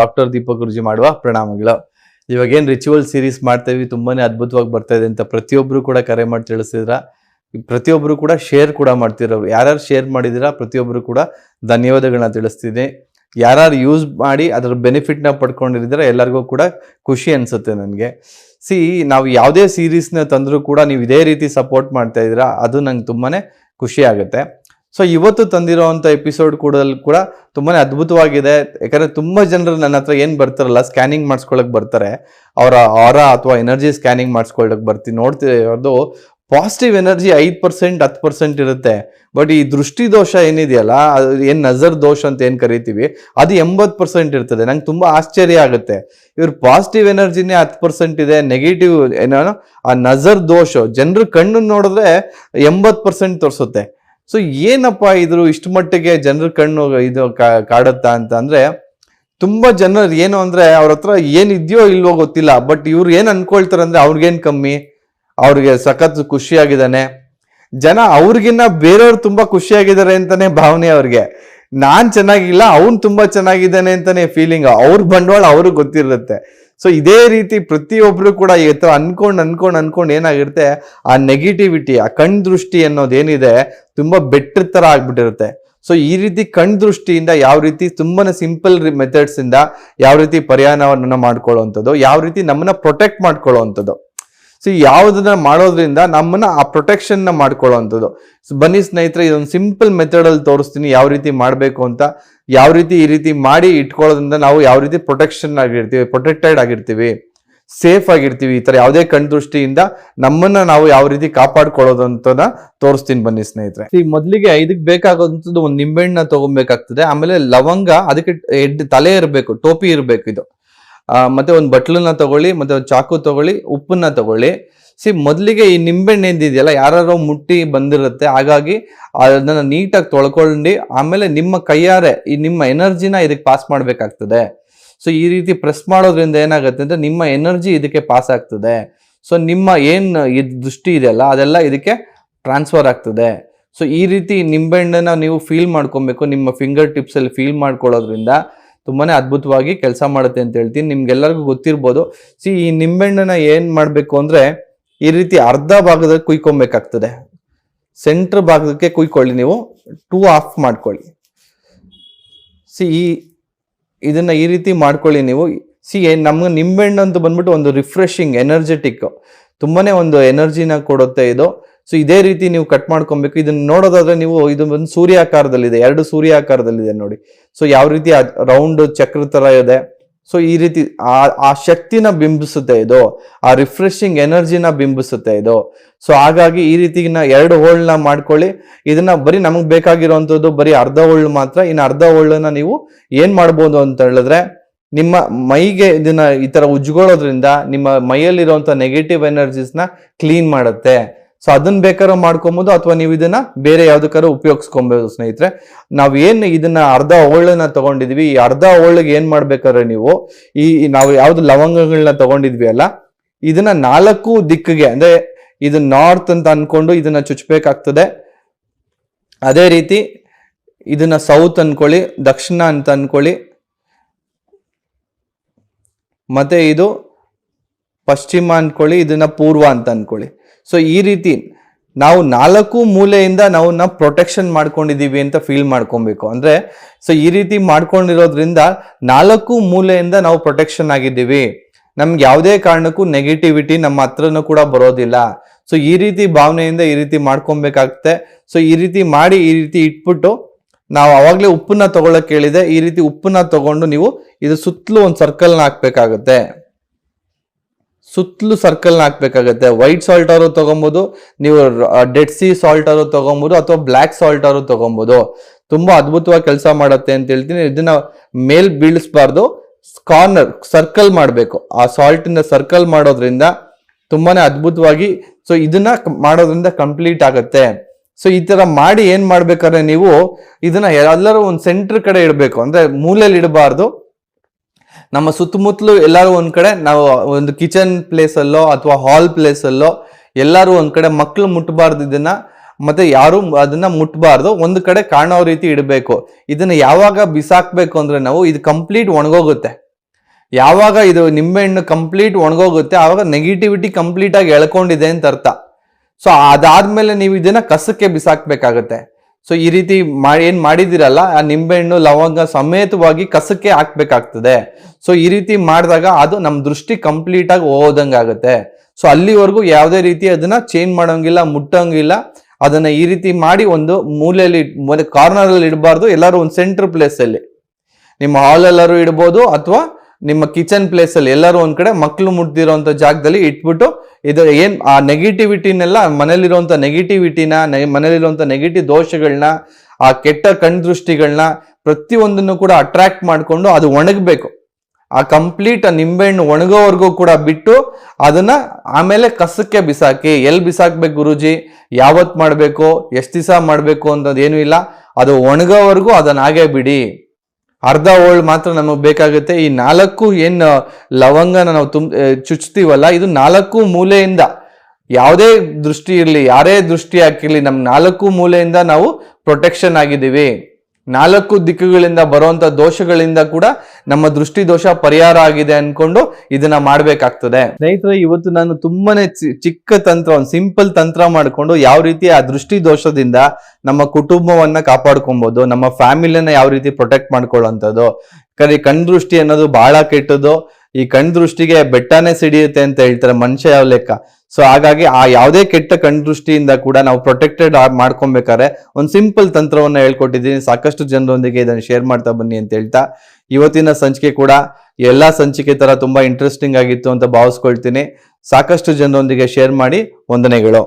Doctor Deepak ಗುರುಜಿ ಮಾಡುವ ಪ್ರಣಾಮಗಳು. ಇವಾಗ ಏನು ರಿಚುವಲ್ ಸೀರೀಸ್ ಮಾಡ್ತೇವೆ, ತುಂಬಾನೇ ಅದ್ಭುತವಾಗಿ ಬರ್ತಾ ಇದೆ ಅಂತ ಪ್ರತಿಯೊಬ್ಬರು ಕೂಡ ಕರೆ ಮಾಡಿ ತಿಳಿಸಿದ್ರ. ಪ್ರತಿಯೊಬ್ಬರು ಕೂಡ ಶೇರ್ ಕೂಡ ಮಾಡ್ತಿರೋರು. ಯಾರ್ಯಾರು ಶೇರ್ ಮಾಡಿದಿರಾ ಪ್ರತಿಯೊಬ್ಬರು ಕೂಡ ಧನ್ಯವಾದಗಳನ್ನ ತಿಳಿಸ್ತೀನಿ ಯಾರ್ಯಾರು ಯೂಸ್ ಮಾಡಿ ಅದರ ಬೆನಿಫಿಟ್ನ ಪಡ್ಕೊಂಡಿರಿದ್ರೆ ಎಲ್ಲರಿಗೂ ಕೂಡ ಖುಷಿ ಅನಿಸುತ್ತೆ ನನಗೆ. ಸಿ ನಾವು ಯಾವುದೇ ಸೀರೀಸ್ನ ತಂದರೂ ಕೂಡ ನೀವು ಇದೇ ರೀತಿ ಸಪೋರ್ಟ್ ಮಾಡ್ತಾ ಇದ್ದೀರಾ ಅದು ನಂಗೆ ತುಂಬಾ ಖುಷಿ ಆಗುತ್ತೆ. ಸೊ ಇವತ್ತು ತಂದಿರೋವಂಥ ಎಪಿಸೋಡ್ ಕೂಡ ಕೂಡ ತುಂಬಾ ಅದ್ಭುತವಾಗಿದೆ. ಯಾಕಂದ್ರೆ ತುಂಬಾ ಜನರು ನನ್ನ ಹತ್ರ ಏನು ಬರ್ತಾರಲ್ಲ ಸ್ಕ್ಯಾನಿಂಗ್ ಮಾಡಿಸ್ಕೊಳಕ್ ಬರ್ತಾರೆ. ಅವರ ಆರ ಅಥವಾ ಎನರ್ಜಿ ಸ್ಕ್ಯಾನಿಂಗ್ ಮಾಡಿಸ್ಕೊಳಕ್ ಬರ್ತೀನಿ ನೋಡ್ತೀವಿ ಅದು ಪಾಸಿಟಿವ್ ಎನರ್ಜಿ ಐದು ಪರ್ಸೆಂಟ್ ಹತ್ತು ಪರ್ಸೆಂಟ್ ಇರುತ್ತೆ. ಬಟ್ ಈ ದೃಷ್ಟಿ ದೋಷ ಏನಿದೆಯಲ್ಲ, ಅದು ಏನು ನಜರ್ ದೋಷ ಅಂತ ಏನು ಕರಿತೀವಿ, ಅದು ಎಂಬತ್ತು ಪರ್ಸೆಂಟ್ ಇರ್ತದೆ. ನಂಗೆ ತುಂಬಾ ಆಶ್ಚರ್ಯ ಆಗುತ್ತೆ. ಇವ್ರ ಪಾಸಿಟಿವ್ ಎನರ್ಜಿನೇ ಹತ್ತು ಪರ್ಸೆಂಟ್ ಇದೆ ನೆಗೆಟಿವ್ ಏನೋ, ಆ ನಜರ್ ದೋಷ. ಜನರು ಕಣ್ಣು ನೋಡಿದ್ರೆ ಎಂಬತ್ತು ಪರ್ಸೆಂಟ್ ತೋರಿಸುತ್ತೆ. ಸೊ ಏನಪ್ಪ ಇದ್ರು ಇಷ್ಟು ಮಟ್ಟಿಗೆ ಜನರ ಕಣ್ಣು ಇದು ಕಾಡುತ್ತಾ ಅಂತ ಅಂದ್ರೆ, ತುಂಬಾ ಜನರು ಏನು ಅಂದ್ರೆ ಅವ್ರ ಹತ್ರ ಏನಿದೆಯೋ ಇಲ್ವೋ ಗೊತ್ತಿಲ್ಲ ಬಟ್ ಇವ್ರು ಏನ್ ಅನ್ಕೊಳ್ತಾರೆ ಅಂದ್ರೆ ಅವ್ರಿಗೇನ್ ಕಮ್ಮಿ, ಅವ್ರಿಗೆ ಸಖತ್ ಖುಷಿಯಾಗಿದ್ದಾನೆ. ಜನ ಅವ್ರಿಗಿನ್ನ ಬೇರೆಯವ್ರು ತುಂಬಾ ಖುಷಿಯಾಗಿದ್ದಾರೆ ಅಂತಾನೆ ಭಾವನೆ ಅವ್ರಿಗೆ. ನಾನ್ ಚೆನ್ನಾಗಿಲ್ಲ, ಅವ್ನು ತುಂಬಾ ಚೆನ್ನಾಗಿದ್ದಾನೆ ಅಂತಾನೆ ಫೀಲಿಂಗ್ ಅವ್ರ ಬಂಡವಾಳ ಅವ್ರಿಗೆ ಗೊತ್ತಿರುತ್ತೆ. ಸೊ ಇದೇ ರೀತಿ ಪ್ರತಿಯೊಬ್ಬರು ಕೂಡ ಈ ಥರ ಅನ್ಕೊಂಡು ಅನ್ಕೊಂಡು ಅನ್ಕೊಂಡ್ ಏನಾಗಿರುತ್ತೆ, ಆ ನೆಗೆಟಿವಿಟಿ ಆ ಕಣ್ ದೃಷ್ಟಿ ಅನ್ನೋದೇನಿದೆ ತುಂಬ ಬೆಟ್ಟರ್ ಥರ ಆಗ್ಬಿಟ್ಟಿರುತ್ತೆ. ಸೊ ಈ ರೀತಿ ಕಣ್ ದೃಷ್ಟಿಯಿಂದ ಯಾವ ರೀತಿ ತುಂಬಾನೇ ಸಿಂಪಲ್ ಮೆಥಡ್ಸ್ ಇಂದ ಯಾವ ರೀತಿ ಪರಿಹಾರವನ್ನು ಮಾಡ್ಕೊಳ್ಳೋವಂಥದ್ದು ಯಾವ ರೀತಿ ನಮ್ಮನ್ನ ಪ್ರೊಟೆಕ್ಟ್ ಮಾಡ್ಕೊಳ್ಳುವಂಥದ್ದು ಸೊ ಯಾವುದನ್ನ ಮಾಡೋದ್ರಿಂದ ನಮ್ಮನ್ನ ಆ ಪ್ರೊಟೆಕ್ಷನ್ನ ಮಾಡ್ಕೊಳ್ಳುವಂಥದ್ದು. So, ಬನ್ನಿ ಸ್ನೇಹಿತರೆ, ಇದೊಂದು ಸಿಂಪಲ್ ಮೆಥಡ್ ಅಲ್ಲಿ ತೋರಿಸ್ತೀನಿ ಯಾವ ರೀತಿ ಮಾಡಬೇಕು ಅಂತ. ಯಾವ ರೀತಿ ಈ ರೀತಿ ಮಾಡಿ ಇಟ್ಕೊಳ್ಳೋದ್ರಿಂದ ನಾವು ಯಾವ ರೀತಿ ಪ್ರೊಟೆಕ್ಷನ್ ಆಗಿರ್ತೀವಿ ಪ್ರೊಟೆಕ್ಟೆಡ್ ಆಗಿರ್ತೀವಿ ಸೇಫ್ ಆಗಿರ್ತೀವಿ, ಈ ತರ ಯಾವುದೇ ಕಣ್ ದೃಷ್ಟಿಯಿಂದ ನಮ್ಮನ್ನ ನಾವು ಯಾವ ರೀತಿ ಕಾಪಾಡ್ಕೊಳ್ಳೋದು ತೋರಿಸ್ತೀನಿ ಬನ್ನಿ ಸ್ನೇಹಿತರೆ. ಈ ಮೊದಲಿಗೆ ಇದಕ್ಕೆ ಬೇಕಾಗುವಂಥದ್ದು ಒಂದು ನಿಂಬೆಹಣ್ಣ ತಗೊಬೇಕಾಗ್ತದೆ. ಆಮೇಲೆ ಲವಂಗ, ಅದಕ್ಕೆ ಎಡ್, ತಲೆ ಇರಬೇಕು, ಟೋಪಿ ಇರಬೇಕು ಇದು. ಮತ್ತೆ ಒಂದು ಬಟ್ಲನ್ನ ತಗೊಳ್ಳಿ, ಮತ್ತೆ ಒಂದು ಚಾಕು ತಗೊಳ್ಳಿ, ಉಪ್ಪನ್ನ ತಗೊಳ್ಳಿ. ಸಿ ಮೊದಲಿಗೆ ಈ ನಿಂಬೆಹಣ್ಣು ಎಂದಿದೆಯಲ್ಲ ಯಾರೋ ಮುಟ್ಟಿ ಬಂದಿರುತ್ತೆ, ಹಾಗಾಗಿ ಅದನ್ನು ನೀಟಾಗಿ ತೊಳ್ಕೊಂಡು ಆಮೇಲೆ ನಿಮ್ಮ ಕೈಯಾರೆ ಈ ನಿಮ್ಮ ಎನರ್ಜಿನ ಇದಕ್ಕೆ ಪಾಸ್ ಮಾಡಬೇಕಾಗ್ತದೆ. ಸೊ ಈ ರೀತಿ ಪ್ರೆಸ್ ಮಾಡೋದ್ರಿಂದ ಏನಾಗುತ್ತೆ ಅಂದರೆ, ನಿಮ್ಮ ಎನರ್ಜಿ ಇದಕ್ಕೆ ಪಾಸ್ ಆಗ್ತದೆ. ಸೊ ನಿಮ್ಮ ಏನು ಇದು ದೃಷ್ಟಿ ಇದೆಯಲ್ಲ, ಅದೆಲ್ಲ ಇದಕ್ಕೆ ಟ್ರಾನ್ಸ್ಫರ್ ಆಗ್ತದೆ. ಸೊ ಈ ರೀತಿ ನಿಂಬೆಹಣ್ಣನ್ನು ನೀವು ಫೀಲ್ ಮಾಡ್ಕೊಬೇಕು, ನಿಮ್ಮ ಫಿಂಗರ್ ಟಿಪ್ಸಲ್ಲಿ ಫೀಲ್ ಮಾಡ್ಕೊಳ್ಳೋದ್ರಿಂದ. ತುಂಬಾನೇ ಅದ್ಭುತವಾಗಿ ಕೆಲಸ ಮಾಡುತ್ತೆ ಅಂತ ಹೇಳ್ತೀನಿ. ನಿಮ್ಗೆಲ್ಲರಿಗೂ ಗೊತ್ತಿರ್ಬೋದು. ಸಿ, ಈ ನಿಂಬೆಹಣ್ಣನ್ನ ಏನ್ ಮಾಡ್ಬೇಕು ಅಂದ್ರೆ ಈ ರೀತಿ ಅರ್ಧ ಭಾಗದ ಕುಯ್ಕೊಬೇಕಾಗ್ತದೆ. ಸೆಂಟರ್ ಭಾಗಕ್ಕೆ ಕುಯ್ಕೊಳ್ಳಿ ನೀವು. ಟೂ ಆಫ್ ಮಾಡ್ಕೊಳ್ಳಿ. ಸಿ, ಈ ಇದನ್ನ ಈ ರೀತಿ ಮಾಡ್ಕೊಳ್ಳಿ ನೀವು. ಸಿ ನಮ್ಗೆ ನಿಂಬೆಹಣ್ಣು ಅಂತ ಬಂದ್ಬಿಟ್ಟು ಒಂದು ರಿಫ್ರೆಶಿಂಗ್ ಎನರ್ಜೆಟಿಕ್ ತುಂಬಾನೇ ಒಂದು ಎನರ್ಜಿನ ಕೊಡುತ್ತೆ ಇದು. ಸೊ ಇದೇ ರೀತಿ ನೀವು ಕಟ್ ಮಾಡ್ಕೊಬೇಕು. ಇದನ್ನ ನೋಡೋದಾದ್ರೆ ನೀವು ಇದು ಒಂದು ಸೂರ್ಯಾಕಾರದಲ್ಲಿದೆ. ಎರಡು ಸೂರ್ಯಾಕಾರದಲ್ಲಿದೆ ನೋಡಿ. ಸೊ ಯಾವ ರೀತಿ ರೌಂಡ್ ಚಕ್ರ ತರ ಇದೆ. ಸೊ ಈ ರೀತಿ ಆ ಆ ಶಕ್ತಿನ ಬಿಂಬಿಸುತ್ತೆ ಇದು. ಆ ರಿಫ್ರೆಶಿಂಗ್ ಎನರ್ಜಿನ ಬಿಂಬಿಸುತ್ತೆ ಇದು. ಸೊ ಹಾಗಾಗಿ ಈ ರೀತಿ ಎರಡು ಹೋಳ್ನ ಮಾಡ್ಕೊಳ್ಳಿ. ಇದನ್ನ ಬರೀ ನಮಗೆ ಬೇಕಾಗಿರುವಂತದ್ದು ಬರೀ ಅರ್ಧ ಹೋಳು ಮಾತ್ರ. ಇನ್ನು ಅರ್ಧ ಹೋಳನ್ನ ನೀವು ಏನ್ ಮಾಡ್ಬೋದು ಅಂತ ಹೇಳಿದ್ರೆ, ನಿಮ್ಮ ಮೈಗೆ ಇದನ್ನ ಈ ತರ ಉಜ್ಕೊಳ್ಳೋದ್ರಿಂದ ನಿಮ್ಮ ಮೈಯಲ್ಲಿರುವಂತ ನೆಗೆಟಿವ್ ಎನರ್ಜೀಸ್ನ ಕ್ಲೀನ್ ಮಾಡುತ್ತೆ. ಸೊ ಅದನ್ನ ಬೇಕಾದ್ರೂ ಮಾಡ್ಕೊಬೋದು ಅಥವಾ ನೀವು ಇದನ್ನ ಬೇರೆ ಯಾವ್ದಕ್ಕಾದ್ರೂ ಉಪಯೋಗಿಸ್ಕೊಬೋದು ಸ್ನೇಹಿತರೆ. ನಾವು ಏನ್ ಇದನ್ನ ಅರ್ಧ ಹೋಳನ್ನ ತಗೊಂಡಿದ್ವಿ. ಈ ಅರ್ಧ ಹೋಳಿಗೆ ಏನ್ ಮಾಡ್ಬೇಕಾದ್ರೆ ನೀವು, ಈ ನಾವು ಯಾವ್ದು ಲವಂಗಗಳನ್ನ ತಗೊಂಡಿದ್ವಿ ಅಲ್ಲ, ಇದನ್ನ ನಾಲ್ಕು ದಿಕ್ಕಿಗೆ, ಅಂದ್ರೆ ಇದು ನಾರ್ತ್ ಅಂತ ಅನ್ಕೊಂಡು ಇದನ್ನ ಚುಚ್ಬೇಕಾಗ್ತದೆ. ಅದೇ ರೀತಿ ಇದನ್ನ ಸೌತ್ ಅನ್ಕೊಳ್ಳಿ, ದಕ್ಷಿಣ ಅಂತ ಅನ್ಕೊಳ್ಳಿ. ಮತ್ತೆ ಇದು ಪಶ್ಚಿಮ ಅನ್ಕೊಳ್ಳಿ, ಇದನ್ನ ಪೂರ್ವ ಅಂತ ಅನ್ಕೊಳ್ಳಿ. ಸೊ ಈ ರೀತಿ ನಾವು ನಾಲ್ಕು ಮೂಲೆಯಿಂದ ನಾವು ನಾವು ಪ್ರೊಟೆಕ್ಷನ್ ಮಾಡ್ಕೊಂಡಿದ್ದೀವಿ ಅಂತ ಫೀಲ್ ಮಾಡ್ಕೊಬೇಕು. ಅಂದರೆ ಸೊ ಈ ರೀತಿ ಮಾಡ್ಕೊಂಡಿರೋದ್ರಿಂದ ನಾಲ್ಕು ಮೂಲೆಯಿಂದ ನಾವು ಪ್ರೊಟೆಕ್ಷನ್ ಆಗಿದ್ದೀವಿ. ನಮ್ಗೆ ಯಾವುದೇ ಕಾರಣಕ್ಕೂ ನೆಗೆಟಿವಿಟಿ ನಮ್ಮ ಹತ್ರನೂ ಕೂಡ ಬರೋದಿಲ್ಲ. ಸೊ ಈ ರೀತಿ ಭಾವನೆಯಿಂದ ಈ ರೀತಿ ಮಾಡ್ಕೊಬೇಕಾಗುತ್ತೆ. ಸೊ ಈ ರೀತಿ ಮಾಡಿ ಈ ರೀತಿ ಇಟ್ಬಿಟ್ಟು ನಾವು ಅವಾಗಲೇ ಉಪ್ಪನ್ನ ತಗೊಳ್ಳೋಕೆ ಹೇಳಿದೆ. ಈ ರೀತಿ ಉಪ್ಪನ್ನ ತಗೊಂಡು ನೀವು ಇದು ಸುತ್ತಲೂ ಒಂದು ಸರ್ಕಲ್ನ ಹಾಕ್ಬೇಕಾಗತ್ತೆ. ಸುತ್ತಲೂ ಸರ್ಕಲ್ನ ಹಾಕ್ಬೇಕಾಗತ್ತೆ. ವೈಟ್ ಸಾಲ್ಟ್ ಅವರು ತಗೊಬೋದು, ನೀವು ಡೆಡ್ ಸಿ ಸಾಲ್ಟ್ ಅವರು ತೊಗೊಬೋದು, ಅಥವಾ ಬ್ಲ್ಯಾಕ್ ಸಾಲ್ಟ್ ಅವರು ತಗೊಬೋದು. ತುಂಬಾ ಅದ್ಭುತವಾಗಿ ಕೆಲಸ ಮಾಡುತ್ತೆ ಅಂತ ಹೇಳ್ತೀನಿ. ಇದನ್ನ ಮೇಲ್ ಬೀಳಿಸ್ಬಾರ್ದು ಕಾರ್ನರ್ ಸರ್ಕಲ್ ಮಾಡಬೇಕು. ಆ ಸಾಲ್ಟ್ ಇಂದ ಸರ್ಕಲ್ ಮಾಡೋದ್ರಿಂದ ತುಂಬಾನೇ ಅದ್ಭುತವಾಗಿ ಸೊ ಇದನ್ನ ಮಾಡೋದ್ರಿಂದ ಕಂಪ್ಲೀಟ್ ಆಗುತ್ತೆ. ಸೊ ಈ ತರ ಮಾಡಿ ಏನ್ ಮಾಡ್ಬೇಕಾದ್ರೆ ನೀವು ಇದನ್ನ ಎಲ್ಲರೂ ಒಂದು ಸೆಂಟರ್ ಕಡೆ ಇಡಬೇಕು. ಅಂದ್ರೆ ಮೂಲೆಯಲ್ಲಿ ಇಡಬಾರ್ದು. ನಮ್ಮ ಸುತ್ತಮುತ್ತಲು ಎಲ್ಲರೂ ಒಂದು ಕಡೆ, ನಾವು ಒಂದು ಕಿಚನ್ ಪ್ಲೇಸ್ ಅಲ್ಲೋ ಅಥವಾ ಹಾಲ್ ಪ್ಲೇಸ್ ಅಲ್ಲೋ ಎಲ್ಲರೂ ಒಂದು ಕಡೆ ಮಕ್ಳು ಮುಟ್ಟಬಾರ್ದು ಇದನ್ನ, ಮತ್ತೆ ಯಾರು ಅದನ್ನ ಮುಟ್ಬಾರ್ದು, ಒಂದು ಕಡೆ ಕಾಣೋ ರೀತಿ ಇಡಬೇಕು. ಇದನ್ನ ಯಾವಾಗ ಬಿಸಾಕ್ಬೇಕು ಅಂದ್ರೆ ನಾವು ಇದು ಕಂಪ್ಲೀಟ್ ಒಣಗೋಗುತ್ತೆ. ಯಾವಾಗ ಇದು ನಿಂಬೆಹಣ್ಣು ಕಂಪ್ಲೀಟ್ ಒಣಗೋಗುತ್ತೆ, ಆವಾಗ ನೆಗೆಟಿವಿಟಿ ಕಂಪ್ಲೀಟ್ ಆಗಿ ಎಳ್ಕೊಂಡಿದೆ ಅಂತ ಅರ್ಥ. ಸೊ ಅದಾದ್ಮೇಲೆ ನೀವು ಇದನ್ನ ಕಸಕ್ಕೆ ಬಿಸಾಕ್ಬೇಕಾಗತ್ತೆ. ಸೊ ಈ ರೀತಿ ಮಾಡಿ, ಏನು ಮಾಡಿದಿರಲ್ಲ ಆ ನಿಂಬೆಹಣ್ಣು, ಲವಂಗ ಸಮೇತವಾಗಿ ಕಸಕ್ಕೆ ಹಾಕ್ಬೇಕಾಗ್ತದೆ. ಸೊ ಈ ರೀತಿ ಮಾಡಿದಾಗ ಅದು ನಮ್ಮ ದೃಷ್ಟಿ ಕಂಪ್ಲೀಟ್ ಆಗಿ ಹೋದಂಗಾಗುತ್ತೆ ಸೊ ಅಲ್ಲಿವರೆಗೂ ಯಾವುದೇ ರೀತಿ ಅದನ್ನ ಚೇಂಜ್ ಮಾಡೋಂಗಿಲ್ಲ, ಮುಟ್ಟಂಗಿಲ್ಲ. ಅದನ್ನ ಈ ರೀತಿ ಮಾಡಿ ಒಂದು ಮೂಲೆಯಲ್ಲಿ ಕಾರ್ನರ್ ಅಲ್ಲಿ ಇಡಬಾರ್ದು. ಎಲ್ಲರೂ ಒಂದು ಸೆಂಟ್ರ್ ಪ್ಲೇಸ್ ಅಲ್ಲಿ. ನಿಮ್ಮ ಹಾಲ್ ಎಲ್ಲರೂ ಇಡ್ಬೋದು, ಅಥವಾ ನಿಮ್ಮ ಕಿಚನ್ ಪ್ಲೇಸ್ ಅಲ್ಲಿ ಎಲ್ಲರೂ ಒಂದು ಕಡೆ ಮಕ್ಕಳು ಮುಟ್ದಿರೋಂಥ ಜಾಗದಲ್ಲಿ ಇಟ್ಬಿಟ್ಟು ಇದು ಏನ್ ಆ ನೆಗೆಟಿವಿಟಿನೆಲ್ಲ ಮನೇಲಿರುವಂತ ನೆಗೆಟಿವಿಟಿನ ಮನೇಲಿರುವಂತ ನೆಗೆಟಿವ್ ದೋಷಗಳನ್ನ ಆ ಕೆಟ್ಟ ಕಣ್ದೃಷ್ಟಿಗಳನ್ನ ಪ್ರತಿಯೊಂದನ್ನು ಕೂಡ ಅಟ್ರಾಕ್ಟ್ ಮಾಡಿಕೊಂಡು ಅದು ಒಣಗಬೇಕು. ಆ ಕಂಪ್ಲೀಟ್ ಆ ನಿಂಬೆಹಣ್ಣು ಒಣಗೋವರೆಗೂ ಕೂಡ ಬಿಟ್ಟು ಅದನ್ನ ಆಮೇಲೆ ಕಸಕ್ಕೆ ಬಿಸಾಕಿ ಎಲ್ಲಿ ಬಿಸಾಕ್ಬೇಕು ಗುರುಜಿ? ಯಾವತ್ತು ಮಾಡಬೇಕು? ಎಷ್ಟು ದಿವಸ ಮಾಡಬೇಕು ಅನ್ನೋದೇನು ಇಲ್ಲ. ಅದು ಒಣಗೋವರೆಗೂ ಅದನ್ನ ಹಾಗೆ ಬಿಡಿ. ಅರ್ಧ ಓಲ್ಡ್ ಮಾತ್ರ ನಮಗೆ ಬೇಕಾಗುತ್ತೆ. ಈ ನಾಲ್ಕು ಏನು ಲವಂಗನ ನಾವು ತುಂಬ ಚುಚ್ತೀವಲ್ಲ, ಇದು ನಾಲ್ಕು ಮೂಲೆಯಿಂದ ಯಾವುದೇ ದೃಷ್ಟಿ ಇರಲಿ, ಯಾರೇ ದೃಷ್ಟಿ ಹಾಕಿರಲಿ ನಮ್ಮ ನಾಲ್ಕು ಮೂಲೆಯಿಂದ ನಾವು ಪ್ರೊಟೆಕ್ಷನ್ ಆಗಿದ್ದೀವಿ. ನಾಲ್ಕು ದಿಕ್ಕುಗಳಿಂದ ಬರುವಂತ ದೋಷಗಳಿಂದ ಕೂಡ ನಮ್ಮ ದೃಷ್ಟಿ ದೋಷ ಪರಿಹಾರ ಆಗಿದೆ ಅನ್ಕೊಂಡು ಇದನ್ನ ಮಾಡ್ಬೇಕಾಗ್ತದೆ. ಸ್ನೇಹಿತರೆ, ಇವತ್ತು ನಾನು ತುಂಬಾನೇ ಚಿಕ್ಕ ತಂತ್ರ, ಒಂದು ಸಿಂಪಲ್ ತಂತ್ರ ಮಾಡ್ಕೊಂಡು ಯಾವ ರೀತಿ ಆ ದೃಷ್ಟಿ ದೋಷದಿಂದ ನಮ್ಮ ಕುಟುಂಬವನ್ನ ಕಾಪಾಡ್ಕೊಬಹುದು ನಮ್ಮ ಫ್ಯಾಮಿಲಿಯನ್ನ ಯಾವ ರೀತಿ ಪ್ರೊಟೆಕ್ಟ್ ಮಾಡ್ಕೊಳ್ಳುವಂಥದ್ದು, ಕರೆ ಕಣ್ದೃಷ್ಟಿ ಕಣ್ ದೃಷ್ಟಿ ಅನ್ನೋದು ಬಹಳ ಕೆಟ್ಟದ್ದು, ಈ ಕಣ್ ದೃಷ್ಟಿಗೆ ಬೆಟ್ಟನೇ ಸಿಡಿಯುತ್ತೆ ಅಂತ ಹೇಳ್ತಾರೆ ಮನುಷ್ಯ ಯಾವ ಲೆಕ್ಕ. ಸೊ ಹಾಗಾಗಿ ಆ ಯಾವುದೇ ಕೆಟ್ಟ ಕಣ್ದೃಷ್ಟಿಯಿಂದ ಕೂಡ ನಾವು ಪ್ರೊಟೆಕ್ಟೆಡ್ ಮಾಡ್ಕೊಬೇಕಾದ್ರೆ ಒಂದು ಸಿಂಪಲ್ ತಂತ್ರವನ್ನು ಹೇಳ್ಕೊಟ್ಟಿದ್ದೀನಿ. ಸಾಕಷ್ಟು ಜನರೊಂದಿಗೆ ಇದನ್ನು ಶೇರ್ ಮಾಡ್ತಾ ಬನ್ನಿ ಅಂತ ಹೇಳ್ತಾ. ಇವತ್ತಿನ ಸಂಚಿಕೆ ಕೂಡ ಎಲ್ಲ ಸಂಚಿಕೆ ಥರ ತುಂಬ ಇಂಟ್ರೆಸ್ಟಿಂಗ್ ಆಗಿತ್ತು ಅಂತ ಭಾವಿಸ್ಕೊಳ್ತೀನಿ. ಸಾಕಷ್ಟು ಜನರೊಂದಿಗೆ ಶೇರ್ ಮಾಡಿ, ವಂದನೆಗಳು.